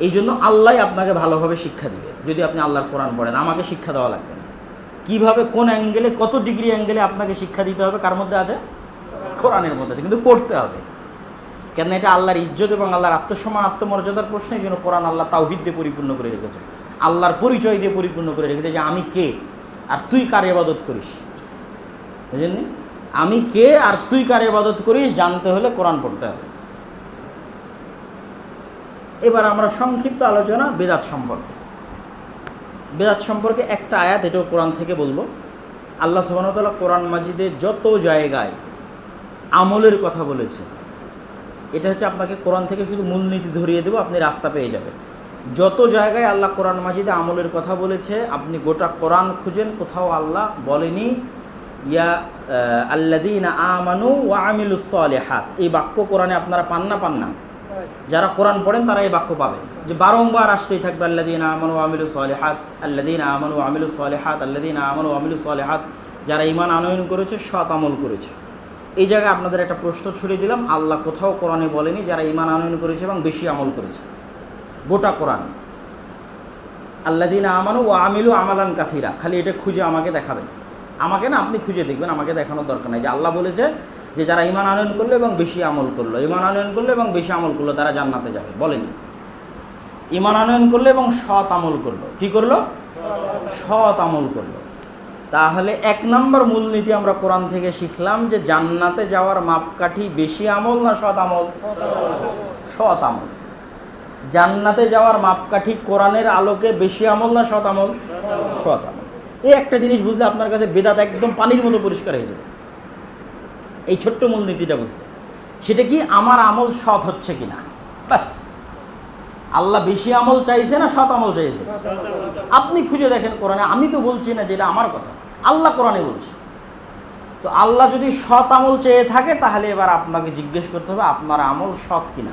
এই জন্য আল্লাহ আপনাকে ভালোভাবে শিক্ষা দিবে। যদি আপনি আল্লাহর কোরআন পড়েন, আমাকে শিক্ষা দেওয়া লাগবে না। কীভাবে, কোন অ্যাঙ্গেলে কত ডিগ্রি অ্যাঙ্গেলে আপনাকে শিক্ষা দিতে হবে, কার মধ্যে আছে? কোরআনের মধ্যে আছে, কিন্তু পড়তে হবে। কেন এটা আল্লাহর ইজ্জত এবং আল্লাহর আত্মসম্মান, আত্মমর্যাদার প্রশ্ন, এই জন্য কোরআন আল্লাহ তাওহিদ দিয়ে পরিপূর্ণ করে রেখেছে। আল্লাহর পরিচয় দিয়ে পরিপূর্ণ করে রেখেছে যে, আমি কে? আর তুই কার ইবাদত করিস? বুঝলেন আমি কে? আর তুই কার ইবাদত করিস? জানতে হলে কোরআন পড়তে হবে। এবার আমরা সংক্ষিপ্ত আলোচনা বেদাত সম্পর্কে। বেদাত সম্পর্কে একটা আয়াত এটাও কোরআন থেকে বলব। আল্লাহ সুবাহতাল্লাহ কোরআন মাজিদে যত জায়গায় আমলের কথা বলেছে, এটা হচ্ছে আপনাকে কোরআন থেকে শুধু মূলনীতি ধরিয়ে দেবো, আপনি রাস্তা পেয়ে যাবেন। যত জায়গায় আল্লাহ কোরআন মাজিদে আমলের কথা বলেছে, আপনি গোটা কোরআন খুঁজেন, কোথাও আল্লাহ বলেনি, ইয়া আল্লাদিন আমানু ওয়া আমিলুস হাত এই বাক্য কোরআনে আপনারা পান না পান না। যারা কোরআন পড়েন তারা এই বাক্য পাবে যে বারংবার আসতেই থাকবে আল্লাদিন আমানু আমিলু সালেহাত আল্লাদিন আমানু আমিলু সালেহাত আল্লাদিন আমানু আমিলু সালেহাত, যারা ইমান আনয়ন করেছে, সৎ আমল করেছে। এই জায়গায় আপনাদের একটা প্রশ্ন ছড়িয়ে দিলাম, আল্লাহ কোথাও কোরআনে বলেনি যারা ইমান আনয়ন করেছে এবং বেশি আমল করেছে। গোটা কোরআন। আল্লাদিন আমানু ও আমিলু আমালান কাসিরা, খালি এটা খুঁজে আমাকে দেখাবেন। আমাকে না আপনি খুঁজে দেখবেন, আমাকে দেখানোর দরকার নেই। যে আল্লাহ বলেছে যে যারা ইমান আনয়ন করল এবং বেশি আমল করল ইমান আনয়ন করল এবং বেশি আমল করল, তারা জান্নাতে যাবে, বলেনি। ইমান আনয়ন করল এবং সৎ আমল করল, কি করল? সৎ আমল করল। তাহলে এক নম্বর মূলনীতি আমরা কোরআন থেকে শিখলাম যে জান্নাতে যাওয়ার মাপকাঠি বেশি আমল না সৎ আমল? সৎ আমল। জান্নাতে যাওয়ার মাপকাঠি কোরআনের আলোকে বেশি আমল না সৎ আমল? সৎ আমল। এই একটা জিনিস বুঝলে আপনার কাছে বেদাত একদম পানির মতো পরিষ্কার হয়ে যাবে। এই ছোট্ট মূলনীতিটা বুঝলে। সেটা কি আমার আমল সৎ হচ্ছে কিনা? ব্যাস আল্লাহ বেশি আমল চাইছে না সৎ আমল চাইছে? আপনি খুঁজে দেখেন কোরআনে, আমি তো বলছি না যেটা আমার কথা। আল্লাহ কোরআনে বলছে। তো আল্লাহ যদি সৎ আমল চেয়ে থাকে, তাহলে এবার আপনাকে জিজ্ঞেস করতে হবে, আপনার আমল সৎ কিনা?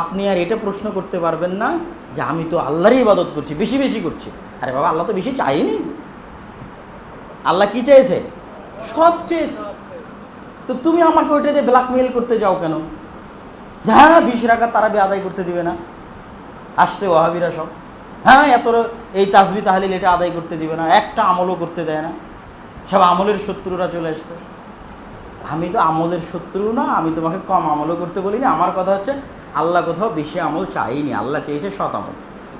আপনি আর এটা প্রশ্ন করতে পারবেন না যে আমি তো আল্লাহরই ইবাদত করছি, বেশি বেশি করছি। আরে বাবা, আল্লাহ তো বেশি চাইনি। আল্লাহ কি চেয়েছে? সৎ চেয়েছে। তো তুমি আমাকে ওইটা দিয়ে ব্ল্যাকমেল করতে যাও কেন? হ্যাঁ বিশ টাকা তারা বে আদায় করতে দিবে না। আসছে ওহাবিরা সব। হ্যাঁ এত এই তাসবি তাহলে এটা আদায় করতে দিবে না, একটা আমলও করতে দেয় না। সব আমলের শত্রুরা চলে আসছে। আমি তো আমলের শত্রু না, আমি তোমাকে কম আমলও করতে বলিনি। আমার কথা হচ্ছে, আল্লাহ কোথাও বেশি আমল চাইনি। আল্লাহ চেয়েছে সৎ আমল।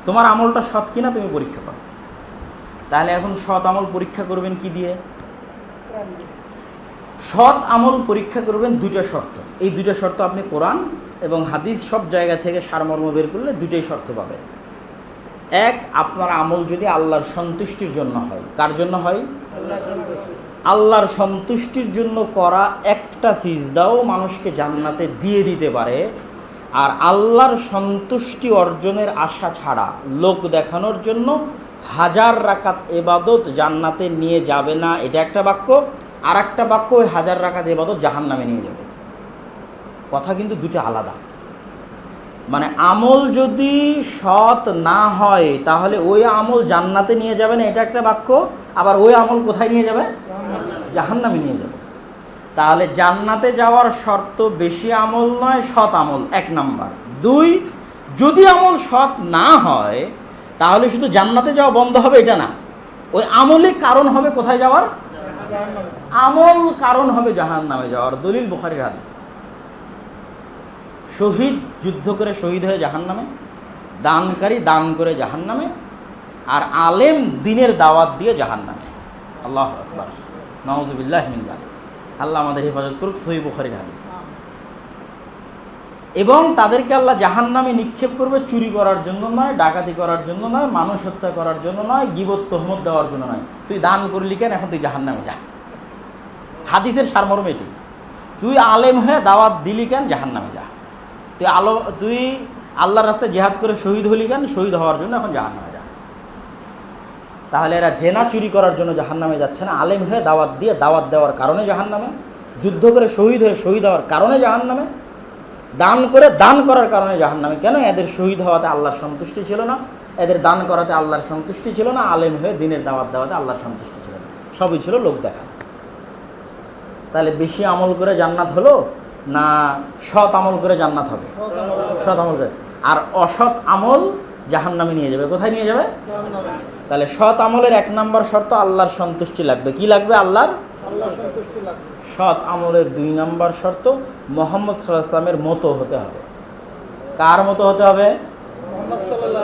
তোমার আমলটা সৎ কিনা তুমি পরীক্ষা করো। তাহলে এখন সৎ আমল পরীক্ষা করবেন কি দিয়ে? সৎ আমল পরীক্ষা করবেন দুটো শর্ত। এই দুটো শর্ত আপনি কোরআন এবং হাদিস সব জায়গা থেকে সারমর্ম বের করলে দুটোই শর্ত পাবেন। এক, আপনার আমল যদি আল্লাহর সন্তুষ্টির জন্য হয়, কার জন্য হয়? আল্লাহর সন্তুষ্টির জন্য করা একটা সিজদাও মানুষকে জান্নাতে দিয়ে দিতে পারে। আর আল্লাহর সন্তুষ্টি অর্জনের আশা ছাড়া লোক দেখানোর জন্য হাজার রাকাত এবাদত জান্নাতে নিয়ে যাবে না। এটা একটা বাক্য। আর একটা বাক্য ওই হাজার রাকাত এবাদত জাহান নামে নিয়ে যাবে। কথা কিন্তু দুটো আলাদা। মানে আমল যদি সৎ না হয়, তাহলে ওই আমল জান্নাতে নিয়ে যাবে না, এটা একটা বাক্য। আবার ওই আমল কোথায় নিয়ে যাবে? জাহান নামে নিয়ে যাবে। তাহলে জান্নাতে যাওয়ার শর্ত বেশি আমল নয়, সৎ আমল, এক নাম্বার। দুই, যদি আমল সৎ না হয়, তাহলে শুধু জান্নাতে যাওয়া বন্ধ হবে, এটা না। ওই আমলই কারণ হবে কোথায় যাওয়ার? আমল কারণ হবে জাহান নামে যাওয়ার দলিল বুখারির হাদিস। শহীদ যুদ্ধ করে শহীদ হয়ে জাহান নামে দানকারী দান করে জাহান নামে আর আলেম দিনের দাওয়াত দিয়ে জাহান নামে আল্লাহ আকবর। নওয়াজবিল্লাহ মিনজান আল্লাহ আমাদের হেফাজত করুক, সহি বুখারির হাদিস। এবং তাদেরকে আল্লাহ জাহান নামে নিক্ষেপ করবে, চুরি করার জন্য নয়, ডাকাতি করার জন্য নয়, মানুষ হত্যা করার জন্য নয় গিবত তহমত দেওয়ার জন্য নয়। তুই দান করলি কেন? এখন তুই জাহান নামে যা। হাদিসের সারমর্ম এটি। তুই আলেম হয়ে দাওয়াত দিলি কেন? জাহান নামে যা। তুই আলো, তুই আল্লাহর রাস্তায় জেহাদ করে শহীদ হলি কেন? শহীদ হওয়ার জন্য এখন জাহান নামে যা। তাহলে এরা জেনা চুরি করার জন্য জাহান নামে যাচ্ছে না। আলেম হয়ে দাওয়াত দিয়ে দাওয়াত দেওয়ার কারণে জাহান নামে যুদ্ধ করে শহীদ হয়ে শহীদ হওয়ার কারণে জাহান নামে দান করে দান করার কারণে জাহান নামে কেন? এদের শহীদ হওয়াতে আল্লাহর সন্তুষ্টি ছিল না। এদের দান করাতে আল্লাহর সন্তুষ্টি ছিল না। আলেম হয়ে দিনের দাওয়াত দেওয়াতে আল্লাহর সন্তুষ্টি ছিল না। সবই ছিল লোক দেখা তাহলে বেশি আমল করে জান্নাত হলো না সৎ আমল করে জান্নাত হবে? সৎ আমল করে আর অসৎ আমল জাহান্নামে নিয়ে যাবে। কোথায় নিয়ে যাবে? তাহলে সৎ আমলের এক নাম্বার শর্ত আল্লাহর সন্তুষ্টি লাগবে। কি লাগবে আল্লাহর? সৎ আমলের দুই নাম্বার শর্ত মোহাম্মদ সাল্লাহ ইসলামের মতো হতে হবে। কার মতো হতে হবে?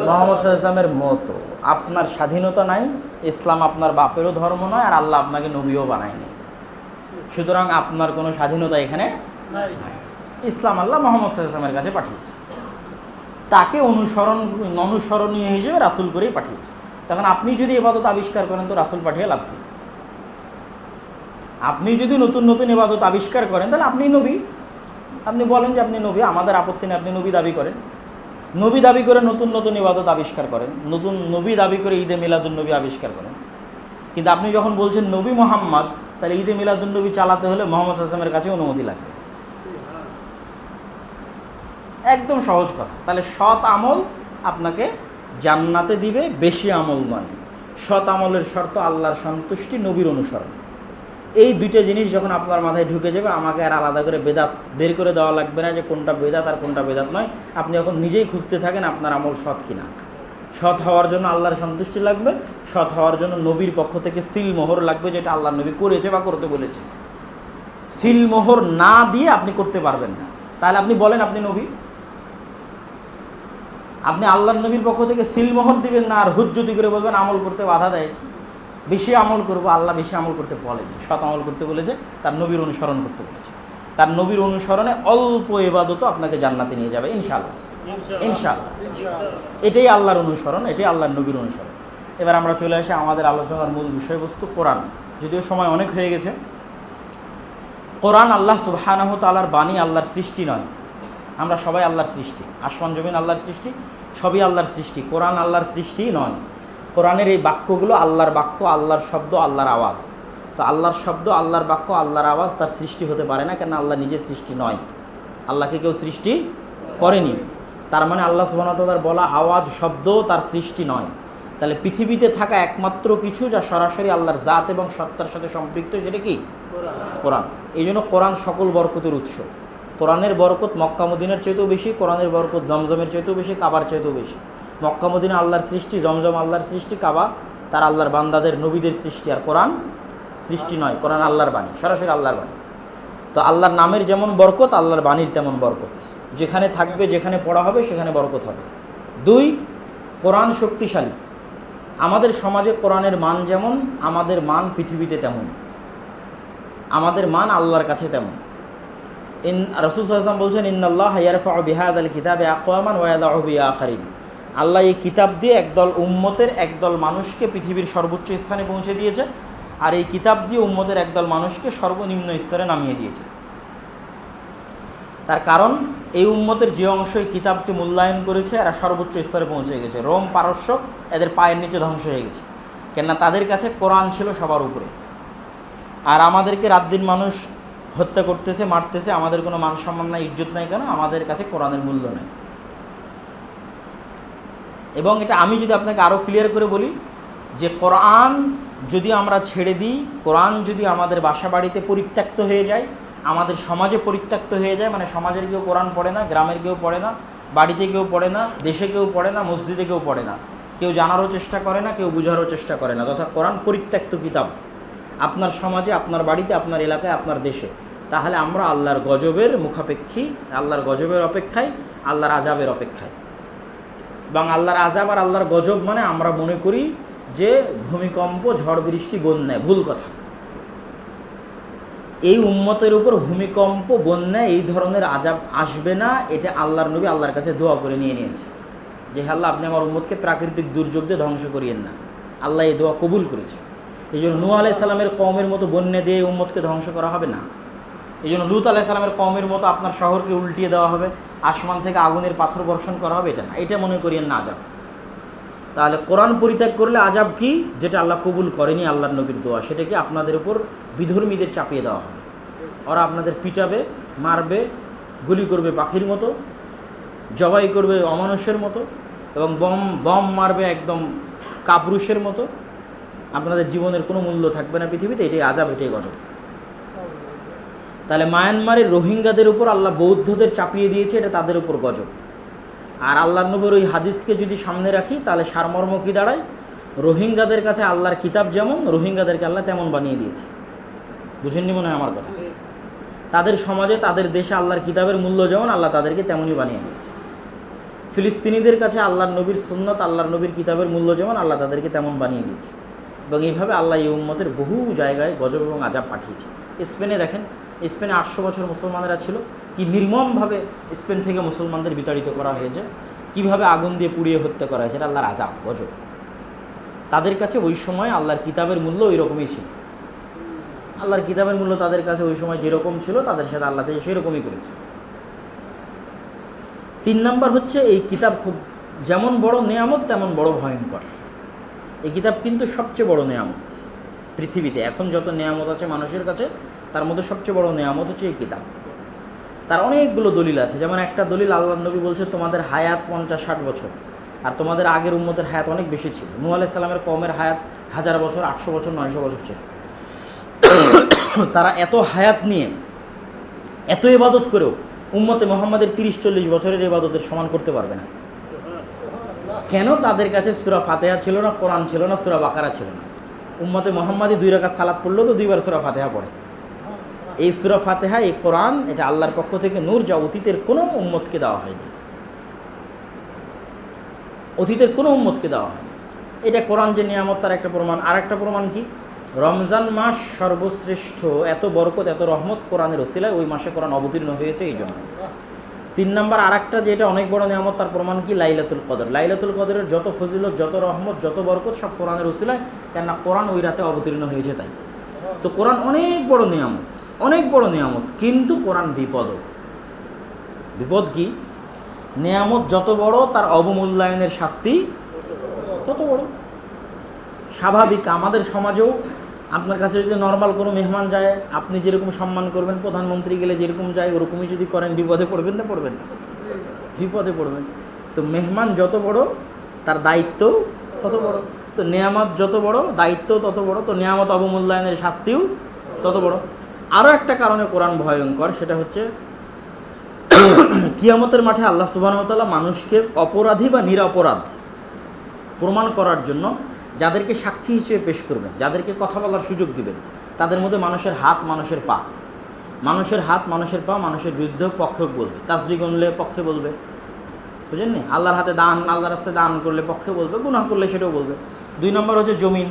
মোহাম্মদ সাল্লাহ ইসলামের মতো। আপনার স্বাধীনতা নাই ইসলাম আপনার বাপেরও ধর্ম নয় আর আল্লাহ আপনাকে নবীও বানায়নি। সুতরাং আপনার কোনো স্বাধীনতা এখানে নাই। ইসলাম আল্লাহ মোহাম্মদ সাল্লাহ ইসলামের কাছে পাঠিয়েছে। তাকে অনুসরণ অনুসরণীয় হিসেবে রাসুল করেই পাঠিয়েছে। তখন আপনি যদি এবাদত আবিষ্কার করেন তো রাসুল পাঠিয়ে লাভ কি? আপনি যদি নতুন নতুন এবাদত আবিষ্কার করেন তাহলে আপনি নবী। আপনি বলেন যে আপনি নবী আমাদের আপত্তি নেই আপনি নবী দাবি করেন। নবী দাবি করে নতুন নতুন ইবাদত আবিষ্কার করেন। নতুন নবী দাবি করে ঈদে মিলাদুল নবী আবিষ্কার করেন। কিন্তু আপনি যখন বলছেন নবী মোহাম্মদ তাহলে ঈদে মিলাদুল্নবী চালাতে হলে মোহাম্মদ আসলামের কাছে অনুমতি লাগবে। একদম সহজ কথা। তাহলে সৎ আমল আপনাকে জান্নাতে দিবে, বেশি আমল নয়। সৎ আমলের শর্ত আল্লাহর সন্তুষ্টি, নবীর অনুসরণ। এই দুইটা জিনিস যখন আপনার মাথায় ঢুকে যাবে, আমাকে আর আলাদা করে বেদাত বের করে দেওয়া লাগবে না যে কোনটা বেদাত আর কোনটা বেদাত নয়। আপনি এখন নিজেই খুঁজতে থাকেন আপনার আমল সৎ কিনা। সৎ হওয়ার জন্য আল্লাহর সন্তুষ্টি লাগবে, সৎ হওয়ার জন্য নবীর পক্ষ থেকে সিল মোহর লাগবে যেটা আল্লাহ নবী করেছে বা করতে বলেছে। সিল মোহর না দিয়ে আপনি করতে পারবেন না। তাহলে আপনি বলেন, আপনি নবী? আপনি আল্লাহ নবীর পক্ষ থেকে সিলমোহর দিবেন না আর হুজ্জতি করে বলবেন, আমল করতে বাধা দেয়। বেশি আমল করব, আল্লাহ বেশি আমল করতে বলেনি। সৎ আমল করতে বলেছে, তার নবীর অনুসরণ করতে বলেছে। তার নবীর অনুসরণে অল্প এবাদত আপনাকে জান্নাতে নিয়ে যাবে, ইনশাআল্লাহ। ইনশাআল্লাহ। এটাই আল্লাহর অনুসরণ, এটাই আল্লাহর নবীর অনুসরণ। এবার আমরা চলে আসি আমাদের আলোচনার মূল বিষয়বস্তু, কোরআন। যদিও সময় অনেক হয়ে গেছে। কোরআন আল্লাহ সুবহানাহ তালার বাণী আল্লাহর সৃষ্টি নয়। আমরা সবাই আল্লাহর সৃষ্টি। আসমান, জমিন আল্লাহর সৃষ্টি, সবই আল্লাহর সৃষ্টি। কোরআন আল্লাহর সৃষ্টি নয়। কোরআনের এই বাক্যগুলো আল্লাহর বাক্য, আল্লাহর শব্দ, আল্লাহর আওয়াজ। তো আল্লাহর শব্দ, আল্লাহর বাক্য, আল্লাহর আওয়াজ তার সৃষ্টি হতে পারে না কেন আল্লাহ নিজে সৃষ্টি নয়। আল্লাহকে কেউ সৃষ্টি করেনি। তার মানে আল্লাহ সুবাহতালার বলা আওয়াজ শব্দ তার সৃষ্টি নয়। তাহলে পৃথিবীতে থাকা একমাত্র কিছু যা সরাসরি আল্লাহর জাত এবং সত্তার সাথে সম্পৃক্ত সেটা কি? কোরআন। এই জন্য কোরআন সকল বরকতের উৎস। কোরআনের বরকত মক্কা মদিনার চাইতেও বেশি কোরআনের বরকত জমজমের চাইতেও বেশি কাবার চাইতেও বেশি। মক্কা মদিনা আল্লাহর সৃষ্টি জমজম আল্লাহর সৃষ্টি কাবা তার আল্লাহর বান্দাদের নবীদের সৃষ্টি। আর কোরআন সৃষ্টি নয় কোরআন আল্লাহর বাণী সরাসরি আল্লাহর বাণী। তো আল্লাহর নামের যেমন বরকত আল্লাহর বাণীর তেমন বরকত। যেখানে থাকবে, যেখানে পড়া হবে, সেখানে বরকত হবে। দুই, কোরআন শক্তিশালী। আমাদের সমাজে কোরআনের মান যেমন, আমাদের মান পৃথিবীতে তেমন। আমাদের মান আল্লাহর কাছে তেমন। ইন, রসুল সাল্লাম বলছেন ইন্নআল্লাহ ইয়ারফা বিহাদ আল কিতাবে আকওয়ামান ওয়াদাহ আখারিন। আল্লাহ এই কিতাব দিয়ে একদল উম্মতের একদল মানুষকে পৃথিবীর সর্বোচ্চ স্থানে পৌঁছে দিয়েছে আর এই কিতাব দিয়ে উম্মতের একদল মানুষকে সর্বনিম্ন স্তরে নামিয়ে দিয়েছে। তার কারণ এই উম্মতের যে অংশ এই কিতাবকে মূল্যায়ন করেছে, এরা সর্বোচ্চ স্তরে পৌঁছে গেছে। রোম পারস্য এদের পায়ের নিচে ধ্বংস হয়ে গেছে। কেননা তাদের কাছে কোরআন ছিল সবার উপরে। আর আমাদেরকে রাত দিন মানুষ হত্যা করতেছে, মারতেছে, আমাদের কোনো মান সম্মান নাই, ইজ্জত নাই কেন? আমাদের কাছে কোরআনের মূল্য নেই। এবং এটা আমি যদি আপনাকে আরও ক্লিয়ার করে বলি, যে কোরআন যদি আমরা ছেড়ে দিই, কোরআন যদি আমাদের বাসা বাড়িতে পরিত্যক্ত হয়ে যায় আমাদের সমাজে পরিত্যক্ত হয়ে যায় মানে সমাজের কেউ কোরআন পড়ে না, গ্রামের কেউ পড়ে না, বাড়িতে কেউ পড়ে না, দেশে কেউ পড়ে না, মসজিদে কেউ পড়ে না। কেউ জানারও চেষ্টা করে না, কেউ বোঝারও চেষ্টা করে না, তথা কোরআন পরিত্যক্ত কিতাব। আপনার সমাজে, আপনার বাড়িতে, আপনার এলাকায়, আপনার দেশে। তাহলে আমরা আল্লাহর গজবের মুখাপেক্ষী, আল্লাহর গজবের অপেক্ষায়, আল্লাহর আজাবের অপেক্ষায়। এবং আল্লাহর আজাব আর আল্লাহর গজব মানে আমরা মনে করি যে ভূমিকম্প, ঝড় বৃষ্টি বন্যায় ভুল কথা। এই উম্মতের উপর ভূমিকম্প, বন্যা, এই ধরনের আজাব আসবে না। এটা আল্লাহর নবী আল্লাহর কাছে দোয়া করে নিয়ে নিয়েছে। যে আল্লাহ, আপনি আমার উম্মতকে প্রাকৃতিক দুর্যোগ দিয়ে ধ্বংস করিয়েন না। আল্লাহ এই দোয়া কবুল করেছে। এই জন্য নূ আলাই সালামের কমের মতো বন্যা দিয়ে উম্মতকে ধ্বংস করা হবে না। এই জন্য লুত আলাহ সালামের কমের মতো আপনার শহরকে উল্টিয়ে দেওয়া হবে। আসমান থেকে আগুনের পাথর বর্ষণ করা হবে, এটা না। এটা মনে করিয়েন না আজাব তাহলে কোরআন পরিত্যাগ করলে আজাব কি? যেটা আল্লাহ কবুল করেনি আল্লাহ নবীর দোয়া। সেটাকে আপনাদের উপর বিধর্মীদের চাপিয়ে দেওয়া হবে। ওরা আপনাদের পিটাবে, মারবে, গুলি করবে পাখির মতো, জবাই করবে অমানুষের মতো এবং বম বম মারবে একদম কাপুরুষের মতো। আপনাদের জীবনের কোনো মূল্য থাকবে না পৃথিবীতে, এটাই আজাব এটাই গজব। তাহলে মায়ানমারের রোহিঙ্গাদের উপর আল্লাহ বৌদ্ধদের চাপিয়ে দিয়েছে, এটা তাদের উপর গজব। আর আল্লাহ নবীর ওই হাদিসকে যদি সামনে রাখি, তাহলে সারমর্ম কী দাঁড়ায়? রোহিঙ্গাদের কাছে আল্লাহর কিতাব যেমন, রোহিঙ্গাদেরকে আল্লাহ তেমন বানিয়ে দিয়েছে। বুঝেননি মনে হয় আমার কথা? তাদের সমাজে, তাদের দেশে আল্লাহর কিতাবের মূল্য যেমন, আল্লাহ তাদেরকে তেমনই বানিয়ে দিয়েছে। ফিলিস্তিনিদের কাছে আল্লাহর নবীর সুন্নত, আল্লাহর নবীর কিতাবের মূল্য যেমন, আল্লাহ তাদেরকে তেমন বানিয়ে দিয়েছে। এবং এইভাবে আল্লাহ এই উম্মতের বহু জায়গায় গজব এবং আজাব পাঠিয়েছে। স্পেনে দেখেন স্পেনে আটশো বছর মুসলমানেরা ছিল। কি নির্মমভাবে স্পেন থেকে মুসলমানদের বিতাড়িত করা হয়েছে? কীভাবে আগুন দিয়ে পুড়িয়ে হত্যা করা হয়েছে? এটা আল্লাহর আজাব গজব। তাদের কাছে ওই সময় আল্লাহর কিতাবের মূল্য ওই রকমই ছিল। আল্লাহর কিতাবের মূল্য তাদের কাছে ওই সময় যেরকম ছিল, তাদের সাথে আল্লাহ থেকে সেরকমই করেছে। তিন নাম্বার হচ্ছে, এই কিতাব খুব যেমন বড় নেয়ামত, তেমন বড় ভয়ঙ্কর। এই কিতাব কিন্তু সবচেয়ে বড় নেয়ামত। পৃথিবীতে। এখন যত নেয়ামত আছে মানুষের কাছে, তার মধ্যে সবচেয়ে বড় নেয়ামত হচ্ছে এই কিতাব। তার অনেকগুলো দলিল আছে। যেমন একটা দলিল আল্লাহ নবী বলছে, তোমাদের হায়াত পঞ্চাশ ষাট বছর, আর তোমাদের আগের উম্মতের হায়াত অনেক বেশি ছিল। নূ আলাইসাল্লামের কমের হায়াত হাজার বছর, আটশো বছর, নয়শো বছর ছিল। তারা এত হায়াত নিয়ে, এত ইবাদত করেও উম্মতে মোহাম্মদের তিরিশ, চল্লিশ বছরের ইবাদতের সমান করতে পারবে না। কেন? তাদের কাছে সুরা ফাতেহা ছিল না, কোরআন ছিল না, সুরা বাকারা ছিল না। উম্মতে মোহাম্মদী দুই রাকাত সালাত পড়লেও তো দুইবার সুরা ফাতেহা পড়ে। এই সুরা ফাতেহা, এই কোরআন, এটা আল্লাহর পক্ষ থেকে নূর যা অতীতের কোনো উম্মতকে দেওয়া হয়নি। অতীতের কোনো উম্মতকে দেওয়া হয়নি। এটা কোরআন যে নিয়ামত, তার একটা প্রমাণ। আর একটা প্রমাণ কি? রমজান মাস সর্বশ্রেষ্ঠ, এত বরকত, এত রহমত কোরআনের ওসিলায় ওই মাসে কোরআন অবতীর্ণ হয়েছে এই জন্য। তিন নম্বর আর একটা যেটা অনেক বড় নিয়ামত, তার প্রমাণ কি? লাইলাতুল কদর। লাইলাতুল কদরের যত ফজিলত, যত রহমত, যত বরকত, সব কোরআনের ওসিলায় কেননা কোরআন ওই রাতে অবতীর্ণ হয়েছে তাই। তো কোরআন অনেক বড় নিয়ামত, অনেক বড় নিয়ামত, কিন্তু কোরআন বিপদও বিপদ কি? নিয়ামত যত বড়, তার অবমূল্যায়নের শাস্তি তত বড়। স্বাভাবিক, আমাদের সমাজেও আপনার কাছে যদি নর্মাল কোনো মেহমান যায়, আপনি যেরকম সম্মান করবেন, প্রধানমন্ত্রী গেলে যেরকম যায়, ওরকমই যদি করেন, বিপদে পড়বেন না পড়বেন না। বিপদে পড়বেন। তো মেহমান যত বড়, তার দায়িত্ব তত বড়। তো নেয়ামত যত বড়, দায়িত্ব তত বড়। তো নেয়ামত অবমূল্যায়নের শাস্তিও তত বড়। আরও একটা কারণে কোরআন ভয়ঙ্কর, সেটা হচ্ছে কিয়ামতের মাঠে আল্লাহ সুবাহতাল্লাহ মানুষকে অপরাধী বা নিরপরাধ প্রমাণ করার জন্য যাদেরকে সাক্ষী হিসেবে পেশ করবেন যাদেরকে কথা বলার সুযোগ দিবেন তাদের মধ্যে মানুষের হাত মানুষের পা। মানুষের হাত মানুষের পা মানুষের বিরুদ্ধে পক্ষে বলবে। তাসবি গণলে পক্ষে বলবে। বুঝলেন নি আল্লাহর হাতে দান আল্লাহর রাস্তায় দান করলে পক্ষে বলবে গুনাহ করলে সেটাও বলবে। দুই নম্বর হচ্ছে জমিন।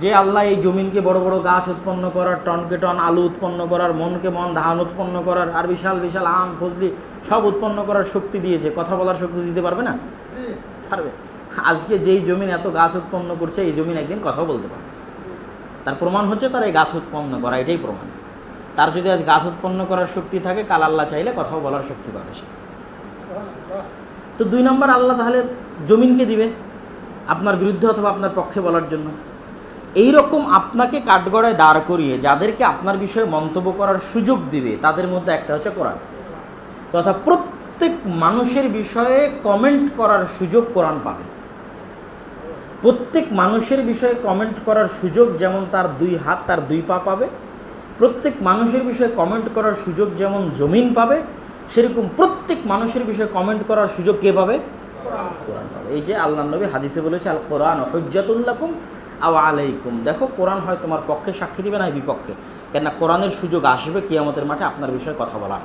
যে আল্লাহ এই জমিনকে বড় বড় গাছ উৎপন্ন করার টনকে টন আলু উৎপন্ন করার মনকে মন ধান উৎপন্ন করার আর বিশাল বিশাল আম ফজলি সব উৎপন্ন করার শক্তি দিয়েছে। কথা বলার শক্তি দিতে পারবে না? পারবে। আজকে যেই জমিন এত গাছ উৎপন্ন করছে, এই জমিন একদিন কথাও বলতে পারে তার প্রমাণ হচ্ছে তার এই গাছ উৎপন্ন করা, এটাই প্রমাণ। তার যদি আজ গাছ উৎপন্ন করার শক্তি থাকে, কাল আল্লাহ চাইলে কথাও বলার শক্তি পাবে সে। তো দুই নম্বর, আল্লাহ তাহলে জমিনকে দিবে আপনার বিরুদ্ধে অথবা আপনার পক্ষে বলার জন্য। এই রকম আপনাকে কাঠগড়ায় দাঁড় করিয়ে, যাদেরকে আপনার বিষয়ে মন্তব্য করার সুযোগ দিবে, তাদের মধ্যে একটা হচ্ছে কোরআন। তথা প্রত্যেক মানুষের বিষয়ে কমেন্ট করার সুযোগ কোরআন পাবে। প্রত্যেক মানুষের বিষয়ে কমেন্ট করার সুযোগ যেমন তার দুই হাত তার দুই পা পাবে, প্রত্যেক মানুষের বিষয়ে কমেন্ট করার সুযোগ যেমন জমিন পাবে, সেরকম প্রত্যেক মানুষের বিষয়ে কমেন্ট করার সুযোগ কে পাবে? কোরআন পাবে। এই যে আল্লাহ নবী হাদিসে বলেছে আল কোরআন হজ্জাতুল্লাকুম আও আলাইকুম। দেখো, কোরআন হয় তোমার পক্ষে সাক্ষী দিবে না বিপক্ষে, কেননা কোরআনের সুযোগ আসবে কিয়ামতের মাঠে আপনার বিষয়ে কথা বলার।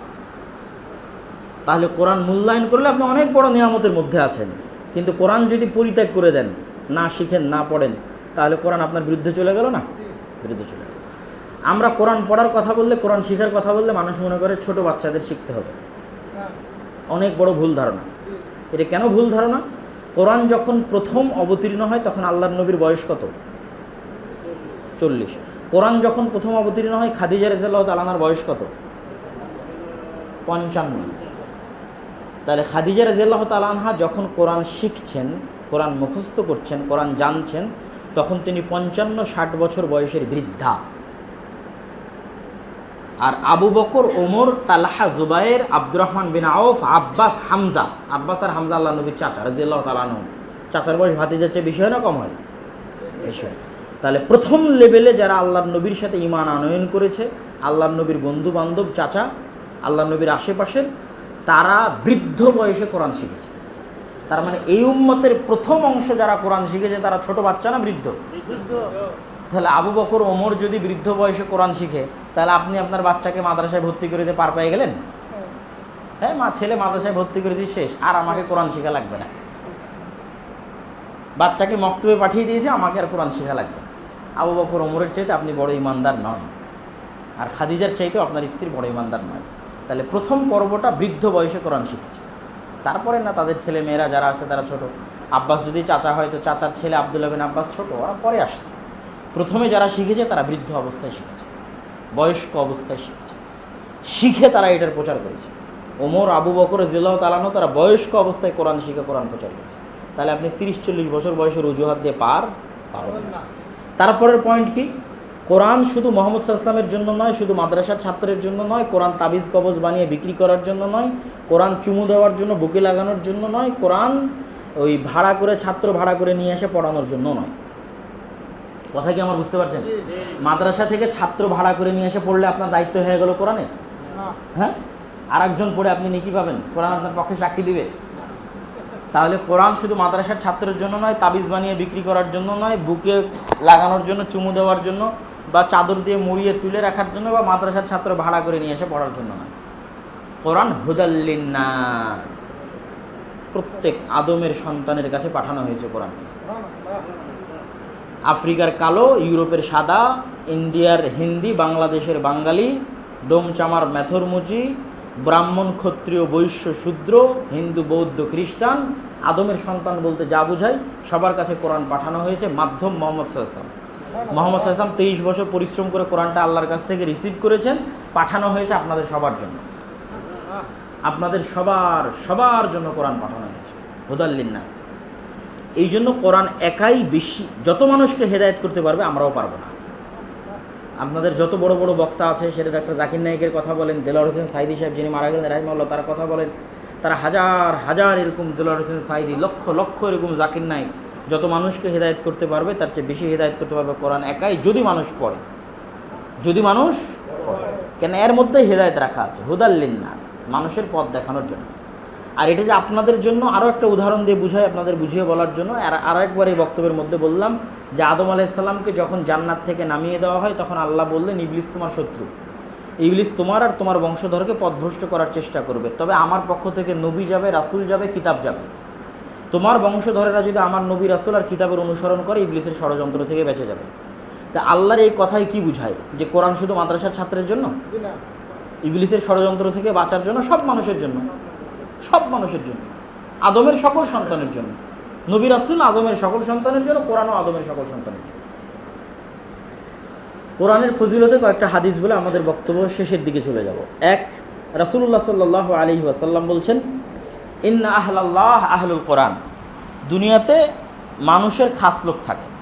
তাহলে কোরআন মূল্যায়ন করলে আপনি অনেক বড় নিয়ামতের মধ্যে আছেন, কিন্তু কোরআন যদি পরিত্যাগ করে দেন না শিখেন, না পড়েন, তাহলে কোরআন আপনার বিরুদ্ধে চলে গেল না? বিরুদ্ধে চলে গেল। আমরা কোরআন পড়ার কথা বললে, কোরআন শিখার কথা বললে মানুষ মনে করে ছোট বাচ্চাদের শিখতে হবে। অনেক বড় ভুল ধারণা। এটা কেন ভুল ধারণা? কোরআন যখন প্রথম অবতীর্ণ হয়, তখন আল্লাহর নবীর বয়স কত? চল্লিশ। কোরআন যখন প্রথম অবতীর্ণ হয়, খাদিজা রেজাল্লাহ তালানার বয়স কত? পঞ্চান্ন। তাহলে খাদিজা রাজিয়াল্লাহ তালানহা যখন কোরআন শিখছেন কোরআন মুখস্থ করছেন, কোরআন জানছেন, তখন তিনি পঞ্চান্ন ষাট বছর বয়সের বৃদ্ধা। আর আবু বকর, ওমর, তালহা, জুবাইর আব্দুর রহমান বিন আউফ আব্বাস, হামজা। আব্বাস আর হামজা আল্লাহ নবীর চাচা রাজিয়াল্লাহ তালানহ চাচার বয়স ভাতি যাচ্ছে বিষয় না কম হয়? বিষয় তাহলে প্রথম লেভেলে যারা আল্লাহর নবীর সাথে ইমান আনয়ন করেছে, আল্লাহর নবীর বন্ধু বান্ধব চাচা আল্লাহ নবীর আশেপাশের, তারা বৃদ্ধ বয়সে কোরআন শিখেছে। তার মানে এই উম্মতের প্রথম অংশ যারা কোরআন শিখেছে তারা ছোট বাচ্চা না বৃদ্ধ? তাহলে আবু বকর ওমর যদি বৃদ্ধ বয়সে কোরআন শিখে তাহলে আপনি আপনার বাচ্চাকে মাদ্রাসায় ভর্তি করে দিয়ে পার পেয়ে গেলেন? হ্যাঁ। হ্যাঁ মা ছেলে মাদ্রাসায় ভর্তি করে দিয়ে শেষ আর আমাকে কোরআন শেখা লাগবে না। বাচ্চাকে মক্তবে পাঠিয়ে দিয়েছে আমাকে আর কোরআন শেখা লাগবে না। আবু বকর ওমরের চাইতে আপনি বড় ইমানদার নন। আর খাদিজার চাইতেও আপনার স্ত্রী বড় ইমানদার নয়। তাহলে প্রথম পর্বটা বৃদ্ধ বয়সে কোরআন শিখেছে। তারপরে না তাদের ছেলে মেয়েরা যারা আছে তারা ছোট। আব্বাস যদি চাচা হয় তো চাচার ছেলে আবদুল্লাহ বিন আব্বাস ছোট, ওরা পরে আসছে। প্রথমে যারা শিখেছে তারা বৃদ্ধ অবস্থায় শিখেছে, বয়স্ক অবস্থায় শিখেছে। শিখে তারা এটার প্রচার করেছে। ওমর, আবু বকর জিল্লাহ তালানো তারা বয়স্ক অবস্থায় কোরআন শিখে কোরআন প্রচার করেছে। তাহলে আপনি তিরিশ চল্লিশ বছর বয়সের অজুহাত দিয়ে পার পাবেন না। তারপরের পয়েন্ট কি? কোরআন শুধু মোহাম্মদ সাল্লামের জন্য নয়, শুধু মাদ্রাসার ছাত্রের জন্য নয়, কোরআন তাবিজ কবজ বানিয়ে বিক্রি করার জন্য নয় কোরআন চুমু দেওয়ার জন্য বুকে লাগানোর জন্য নয় কোরআন ওই ভাড়া করে ছাত্র ভাড়া করে নিয়ে এসে পড়ানোর জন্য নয়। কথা কি আমার বুঝতে পারছেন? মাদ্রাসা থেকে ছাত্র ভাড়া করে নিয়ে এসে পড়লে আপনার দায়িত্ব হয়ে গেল কোরআনের? হ্যাঁ? আর একজন পড়ে আপনি নেকি পাবেন? কোরআন আপনার পক্ষে সাক্ষী দিবে। তাহলে কোরআন শুধু মাদ্রাসার ছাত্রের জন্য নয় তাবিজ বানিয়ে বিক্রি করার জন্য নয় বুকে লাগানোর জন্য চুমু দেওয়ার জন্য বা চাদর দিয়ে মুড়িয়ে তুলে রাখার জন্য বা মাদ্রাসার ছাত্র ভাড়া করে নিয়ে এসে পড়ার জন্য নয়। কোরআন হুদাল্লিন্নাস প্রত্যেক আদমের সন্তানের কাছে পাঠানো হয়েছে কোরআনকে। আফ্রিকার কালো, ইউরোপের সাদা, ইন্ডিয়ার হিন্দি, বাংলাদেশের বাঙালি ডোমচামার মেথরমুচি ব্রাহ্মণ ক্ষত্রিয় বৈশ্য শূদ্র, হিন্দু, বৌদ্ধ, খ্রিস্টান, আদমের সন্তান বলতে যা বোঝায়, সবার কাছে কোরআন পাঠানো হয়েছে মাধ্যম মোহাম্মদ সাল্লাম মোহাম্মদ সাল্লাম তেইশ বছর পরিশ্রম করে কোরআনটা আল্লাহর কাছ থেকে রিসিভ করেছেন, পাঠানো হয়েছে আপনাদের সবার জন্য। আপনাদের সবার সবার জন্য কোরআন পাঠানো হয়েছে। হুদাল্লিন্নাস এই জন্য কোরআন একাই বেশি, যত মানুষকে হেদায়েত করতে পারবে, আমরাও পারব না। আপনাদের যত বড় বড় বক্তা আছে, সেটা ডাক্তার জাকির নায়কের কথা বলেন দেলোয়ার হোসেন সাইদি সাহেব যিনি মারা গেলেন রাহিমাল্লাহ তার কথা বলেন, তারা হাজার হাজার এরকম দেলোয়ার হোসেন সাইদি লক্ষ লক্ষ এরকম জাকির নায়ক যত মানুষকে হেদায়ত করতে পারবে, তার চেয়ে বেশি হেদায়ত করতে পারবে কোরআন একাই, যদি মানুষ পড়ে। যদি মানুষ পড়ে। কেন এর মধ্যেই হেদায়েত রাখা আছে। হুদাল্লিন্নাস মানুষের পথ দেখানোর জন্য। আর এটা যে আপনাদের জন্য আরও একটা উদাহরণ দিয়ে বুঝাই, আপনাদের বুঝিয়ে বলার জন্য, আর আরও একবার এই বক্তব্যের মধ্যে বললাম যে আদম আলাইসাল্লামকে যখন জান্নাত থেকে নামিয়ে দেওয়া হয়, তখন আল্লাহ বললেন, ইবলিস তোমার শত্রু। ইবলিস তোমার আর তোমার বংশধরকে পথভ্রষ্ট করার চেষ্টা করবে। তবে আমার পক্ষ থেকে নবী যাবে, রাসূল যাবে, কিতাব যাবে। তোমার বংশধরেরা যদি আমার নবী, রাসূল আর কিতাবের অনুসরণ করে, ইবলিসের ষড়যন্ত্র থেকে বেঁচে যাবে। তা আল্লাহর এই কথাই কি বুঝায়? যে কোরআন শুধু মাদ্রাসার ছাত্রের জন্য? ইবলিসের ষড়যন্ত্র থেকে বাঁচার জন্য সব মানুষের জন্য। সব মানুষের জন্য। আদমের সকল সন্তানের জন্য। নবী রাসুল আদমের সকল সন্তানের জন্য, কোরআনও আদমের সকল সন্তানের জন্য। কোরআনের ফজিলতে কয়েকটা হাদিস বলে আমাদের বক্তব্য শেষের দিকে চলে যাব। এক রাসুল্লাহ সাল্লাহ আলী ওয়াসাল্লাম বলছেন, ইন্না আহলাল্লাহ আহলুল কোরআন। দুনিয়াতে মানুষের খাস লোক থাকে।